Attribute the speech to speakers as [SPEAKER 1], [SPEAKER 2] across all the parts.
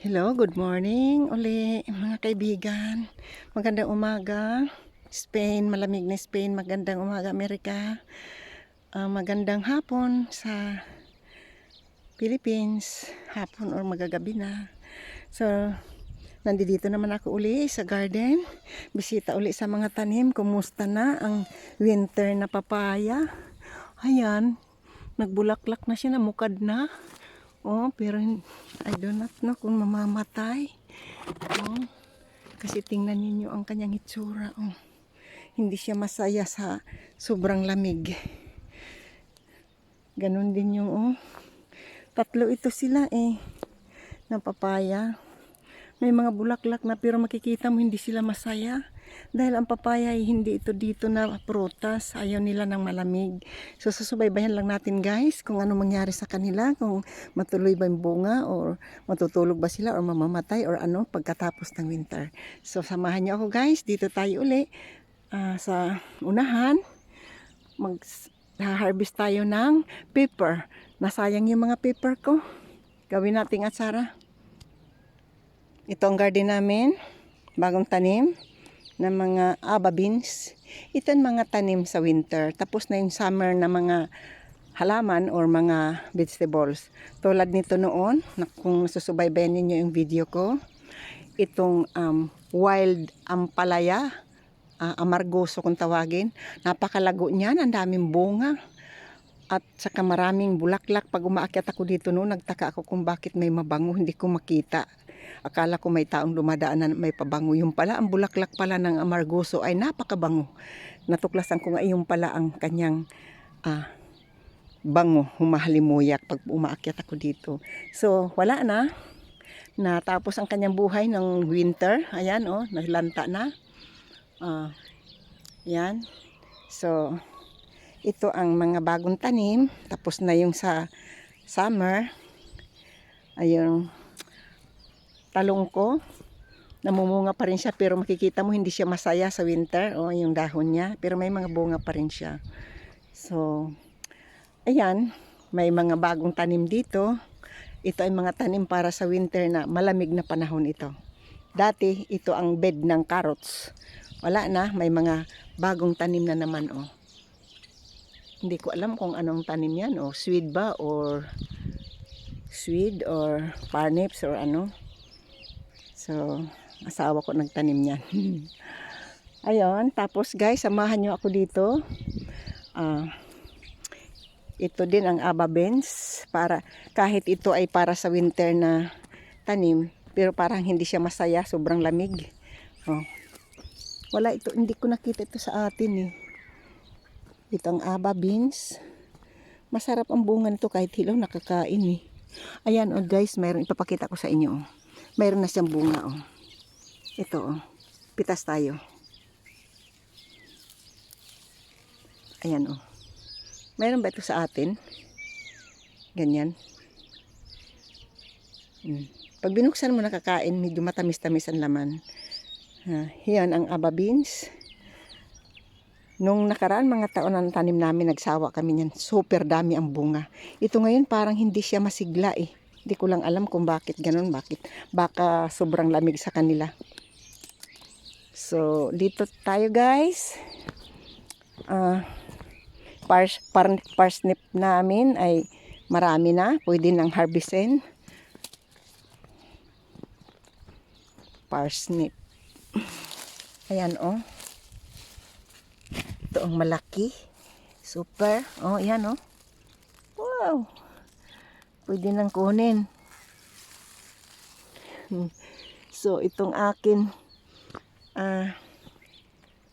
[SPEAKER 1] Hello, good morning uli mga kaibigan. Magandang umaga. Spain, malamig na Spain. Magandang umaga Amerika. Ah, magandang hapon sa Philippines. Hapon or magagabi na. So, nandito naman ako uli sa garden. Bisita uli sa mga tanim. Kumusta na ang winter na papaya? Ayan, nagbulaklak na siya, namukad na. Oh, pero I do not know kung mamamatay. Oh, kasi tingnan ninyo ang kanyang itsura. Oh, hindi siya masaya sa sobrang lamig. Ganon din yung, oh, tatlo ito sila eh, na papaya. May mga bulaklak na pero makikita mo hindi sila masaya. Dahil ang papaya ay hindi ito dito na prutas. Ayaw nila ng malamig. So susubaybayan lang natin guys kung ano mangyari sa kanila. Kung matuloy ba yung bunga or matutulog ba sila or mamamatay or ano pagkatapos ng winter. So samahan niyo ako guys. Dito tayo uli ah, sa unahan. Mag harvest tayo ng pepper. Nasayang yung mga pepper ko. Gawin nating atsara. Ito ang garden namin. Bagong tanim ng mga aba beans. Ito ang mga tanim sa winter. Tapos na yung summer na mga halaman or mga vegetables. Tulad nito noon, na kung susubaybayan ninyo yung video ko, itong um, wild ampalaya, ah, amargoso kung tawagin. Napakalago niyan, ang daming bunga. At saka maraming bulaklak. Pag umaakyat ako dito noon, nagtaka ako kung bakit may mabango, hindi ko makita. Akala ko may taong dumadaan na may pabango. Yung pala, ang bulaklak pala ng amargoso ay napakabango. Natuklasan ko nga yung pala ang kanyang ah, bango, humahalimuyak pag umaakyat ako dito. So, wala na. Natapos ang kanyang buhay ng winter. Ayan, oh, naglanta na. Ah, yan. So, ito ang mga bagong tanim. Tapos na yung sa summer. Ayun, talong ko. Namumunga pa rin siya pero makikita mo hindi siya masaya sa winter. O, yung dahon niya. Pero may mga bunga pa rin siya. So, ayan. May mga bagong tanim dito. Ito ay mga tanim para sa winter na malamig na panahon ito. Dati, ito ang bed ng carrots. Wala na. May mga bagong tanim na naman. Oh. Hindi ko alam kung anong tanim yan. O swede ba or swede or parnips or ano. So, asawa ko nagtanim niyan. Ayun, tapos guys, samahan nyo ako dito. Ah, ito din ang aba beans para kahit ito ay para sa winter na tanim, pero parang hindi siya masaya, sobrang lamig. Oh. Wala ito, hindi ko nakita ito sa atin eh. Ito ang aba beans. Masarap ang bunga nito kahit hilaw nakakain eh. Ayan oh guys, mayroon ipapakita ko sa inyo. Oh. Mayroon na siyang bunga oh. Ito oh. Pitas tayo. Ayan oh. Mayroon ba ito sa atin? Ganyan. Hmm. Pag binuksan mo nakakain, medyo matamis-tamis ang laman. Ha, yan ang aba beans. Nung nakaraan mga taon na tanim namin, nagsawa kami niyan. Super dami ang bunga. Ito ngayon parang hindi siya masigla eh. Hindi ko lang alam kung bakit ganun, bakit. Baka sobrang lamig sa kanila. So, dito tayo guys. Ah, pars, par, parsnip namin ay marami na. Pwede nang harvestin. Parsnip. Ayan oh. Ito ang malaki. Super. Oh, yan oh. Wow. Pwede nang kunin. So, itong akin ah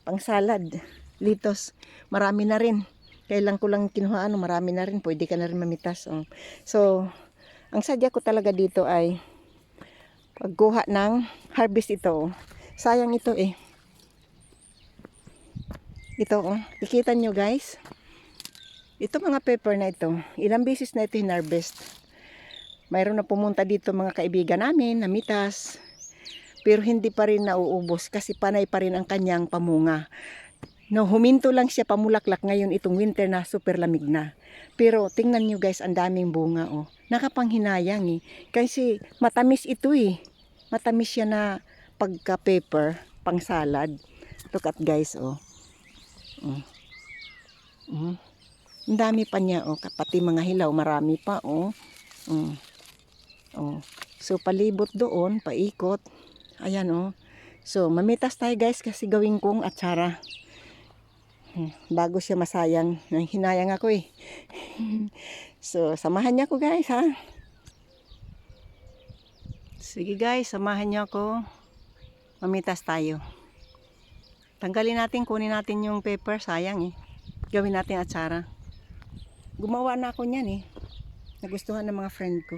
[SPEAKER 1] pang salad. Litos. Marami na rin. Kailan ko lang kinuha ano, marami na rin. Pwede ka na rin mamitas. Oh. So, ang sadya ko talaga dito ay pagkuha ng harvest ito. Sayang ito eh. Ito, oh. Ikita nyo guys. Ito mga pepper na ito. Ilang beses na ito hinarvest. Mayroon na pumunta dito mga kaibigan namin, namitas. Pero hindi pa rin nauubos kasi panay pa rin ang kanyang pamunga. No, huminto lang siya pamulaklak ngayon itong winter na super lamig na. Pero tingnan nyo guys, ang daming bunga oh. Nakapanghinayang eh. Kasi matamis ito eh. Matamis siya na pagka paper, pang salad. Look at guys oh. Mm. Mm. Ang dami pa niya oh. Pati mga hilaw, marami pa oh. Mm. Oh. So palibot doon, paikot. Ayan oh. So mamitas tayo guys kasi gawin kong atsara. Hmm, bago siya masayang. Hinayang ako eh. so, samahan niya ako guys ha. Sige guys, samahan niyo ako. Mamitas tayo. Tanggalin natin, kunin natin yung paper. Sayang eh. Gawin natin atsara. Gumawa na ako niyan eh. Nagustuhan ng mga friend ko.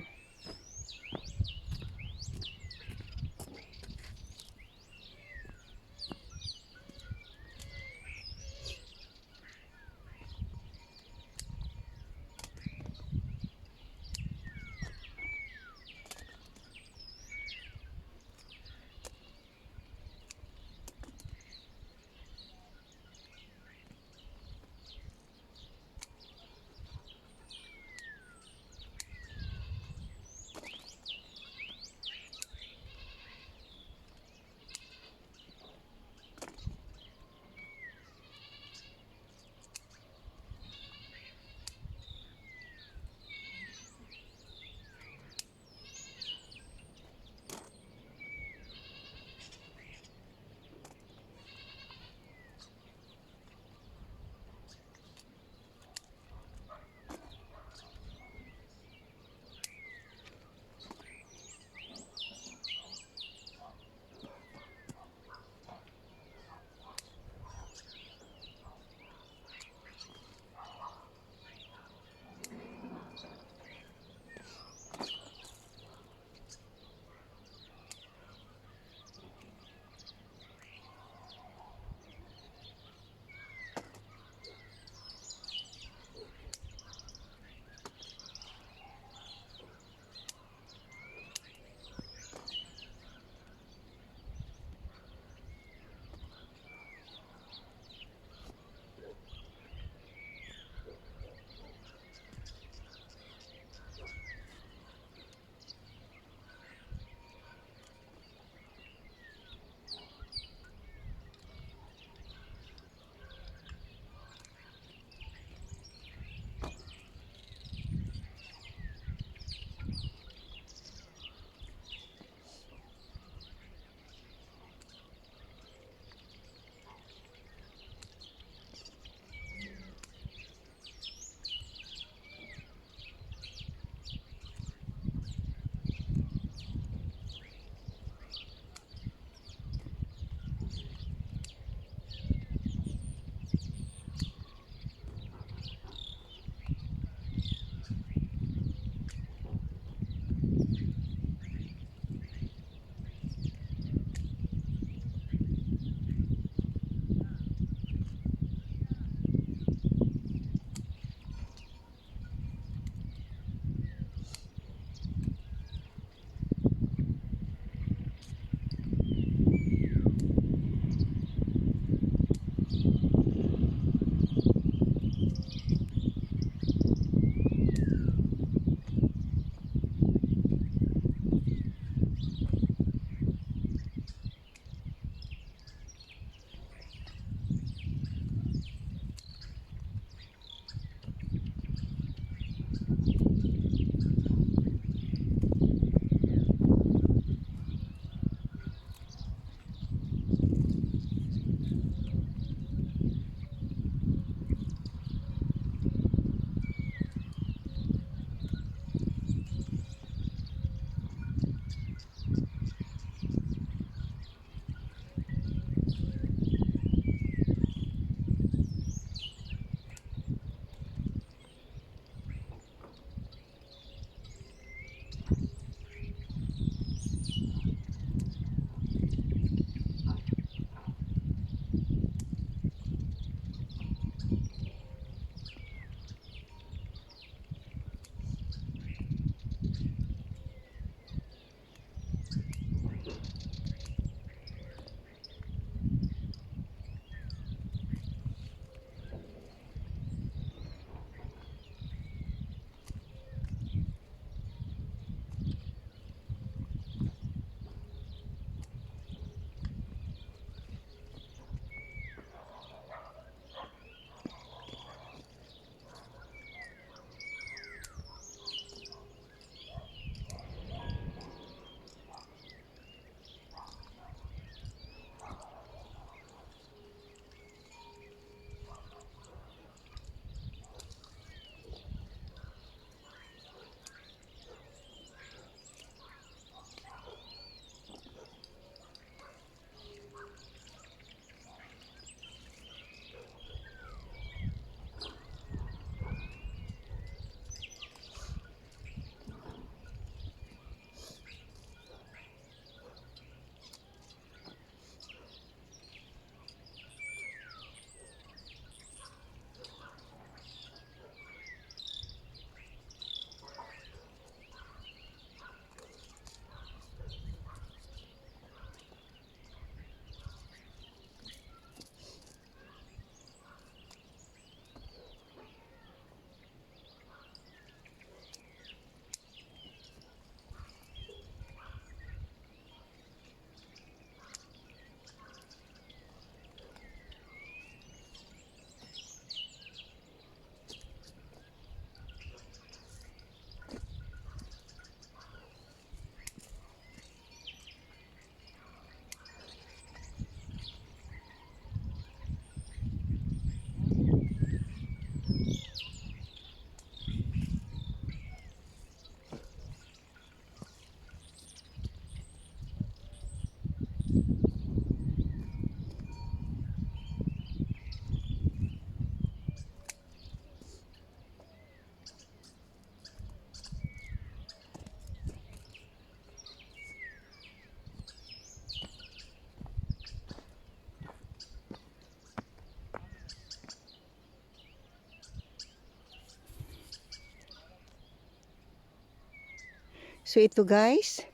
[SPEAKER 1] So ito guys,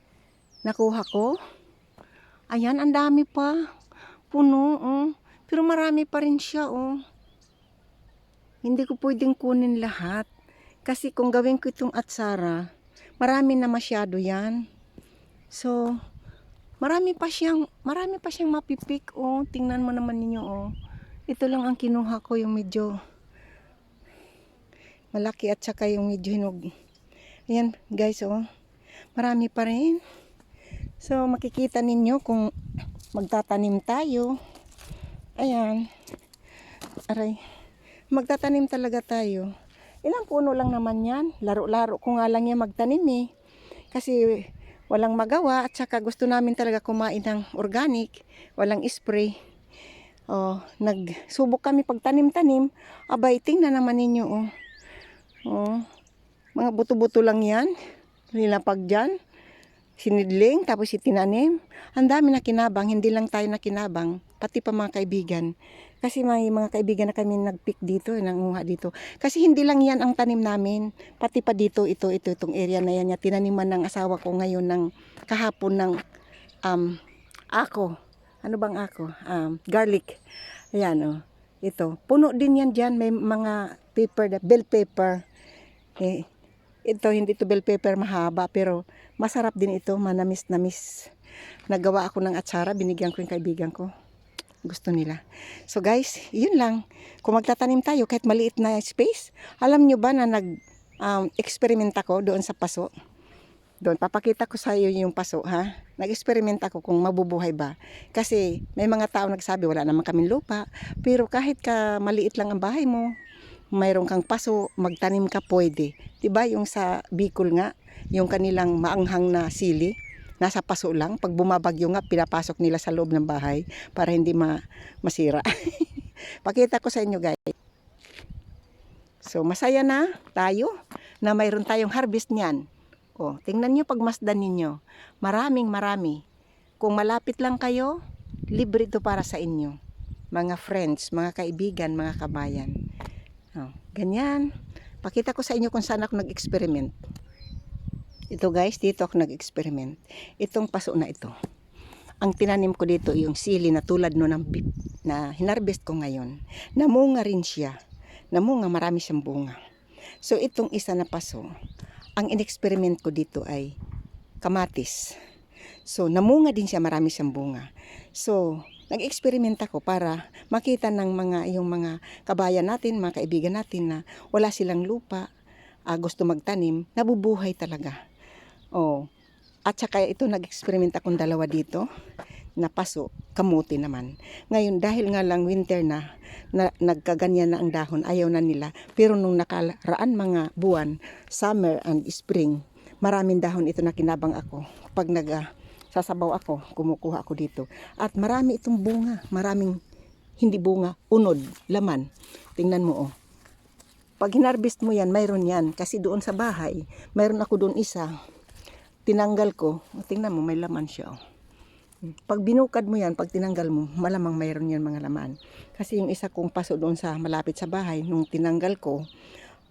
[SPEAKER 1] nakuha ko. Ayan, ang dami pa. Puno, oh. Pero marami pa rin siya, oh. Hindi ko pwedeng kunin lahat. Kasi kung gawin ko itong atsara, marami na masyado yan. So, marami pa siyang, marami pa siyang mapipik, oh. Tingnan mo naman ninyo, oh. Ito lang ang kinuha ko, yung medyo malaki at saka yung medyo hinog. Ayan, guys, oh. Marami pa rin. So, makikita ninyo kung magtatanim tayo. Ayan. Aray. Magtatanim talaga tayo. Ilang puno lang naman yan. Laro-laro ko nga lang yan magtanim eh. Kasi walang magawa at saka gusto namin talaga kumain ng organic. Walang spray. Oh, nagsubok kami pagtanim-tanim. Abay, tingnan naman ninyo oh. Oh. Mga buto-buto lang yan. Nilapag dyan sinidling, tapos itinanim. Ang dami na kinabang, hindi lang tayo na kinabang, pati pa mga kaibigan. Kasi may mga kaibigan na kami nagpick dito, nanguha dito. Kasi hindi lang yan ang tanim namin, pati pa dito, ito, ito, itong area na yan, tinaniman ng asawa ko ngayon ng kahapon ng um, ako. Ano bang ako? Um, garlic. Ayan, oh. Ito. Puno din yan dyan. May mga paper, bell paper. Eh, ito, hindi to bell pepper mahaba, pero masarap din ito, manamis-namis. Nagawa ako ng atsara, binigyan ko yung kaibigan ko. Gusto nila. So guys, yun lang. Kung magtatanim tayo, kahit maliit na space, alam nyo ba na nag-experiment ako doon sa paso? Doon, papakita ko sa iyo yung paso, ha? Nag-experiment ako kung mabubuhay ba. Kasi may mga tao nagsabi, wala naman kaming lupa. Pero kahit ka maliit lang ang bahay mo, mayroon kang paso, magtanim ka pwede. 'Di ba yung sa Bicol nga, yung kanilang maanghang na sili, nasa paso lang. Pag bumabagyo nga, pinapasok nila sa loob ng bahay para hindi ma masira. Pakita ko sa inyo guys. So masaya na tayo na mayroon tayong harvest niyan. O, tingnan nyo pagmasdan ninyo. Maraming marami. Kung malapit lang kayo, libre ito para sa inyo. Mga friends, mga kaibigan, mga kabayan. Oh, ganyan. Pakita ko sa inyo kung saan ako nag-experiment. Ito guys, dito ako nag-experiment. Itong paso na ito. Ang tinanim ko dito yung sili na tulad no ng bip na hinarvest ko ngayon. Namunga rin siya. Namunga, marami siyang bunga. So itong isa na paso, ang in-experiment ko dito ay kamatis. So namunga din siya, marami siyang bunga. So nag-experiment ako para makita ng mga yung mga kabayan natin, mga kaibigan natin na wala silang lupa, ah, gusto magtanim, nabubuhay talaga. Oh. At saka ito nag-experiment akong dalawa dito na paso, kamuti naman. Ngayon dahil nga lang winter na, na nagkaganyan na ang dahon, ayaw na nila. Pero nung nakaraan mga buwan, summer and spring, maraming dahon ito na kinabang ako. Pag nag ah, sasabaw ako, kumukuha ako dito. At marami itong bunga, maraming hindi bunga, unod, laman. Tingnan mo oh. Pag hinarvest mo yan, mayroon yan. Kasi doon sa bahay, mayroon ako doon isa. Tinanggal ko. Tingnan mo, may laman siya oh. Pag binukad mo yan, pag tinanggal mo, malamang mayroon yan mga laman. Kasi yung isa kong paso doon sa malapit sa bahay, nung tinanggal ko,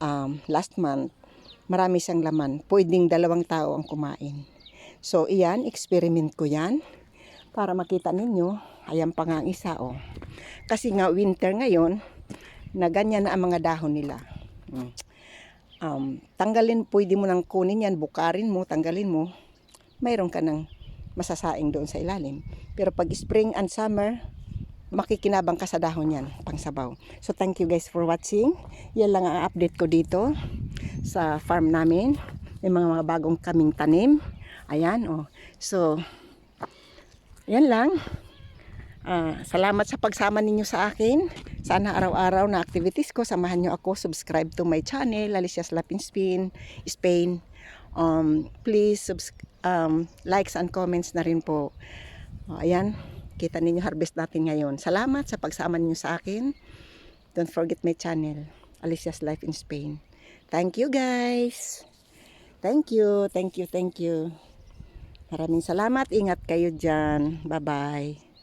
[SPEAKER 1] um, last month, marami siyang laman. Pwedeng dalawang tao ang kumain. So, iyan, experiment ko yan. Para makita ninyo, ayan pa nga ang isa, oh. Kasi nga, winter ngayon, na ganyan na ang mga dahon nila. Mm. Um, tanggalin, pwede mo nang kunin yan, bukarin mo, tanggalin mo. Mayroon ka ng masasaing doon sa ilalim. Pero pag spring and summer, makikinabang ka sa dahon yan, pang sabaw. So, thank you guys for watching. Yan lang ang update ko dito sa farm namin. May mga, mga bagong kaming tanim. Ayan, oh. So, yan lang. Ah, salamat sa pagsama ninyo sa akin. Sana araw-araw na activities ko, samahan nyo ako. Subscribe to my channel, Alicia's Lapin Spin, Spain. Um, please, um, likes and comments na rin po. Oh, ayan, kita ninyo harvest natin ngayon. Salamat sa pagsama ninyo sa akin. Don't forget my channel, Alicia's Life in Spain. Thank you guys. Thank you, thank you, thank you. Maraming salamat. Ingat kayo dyan. Bye-bye.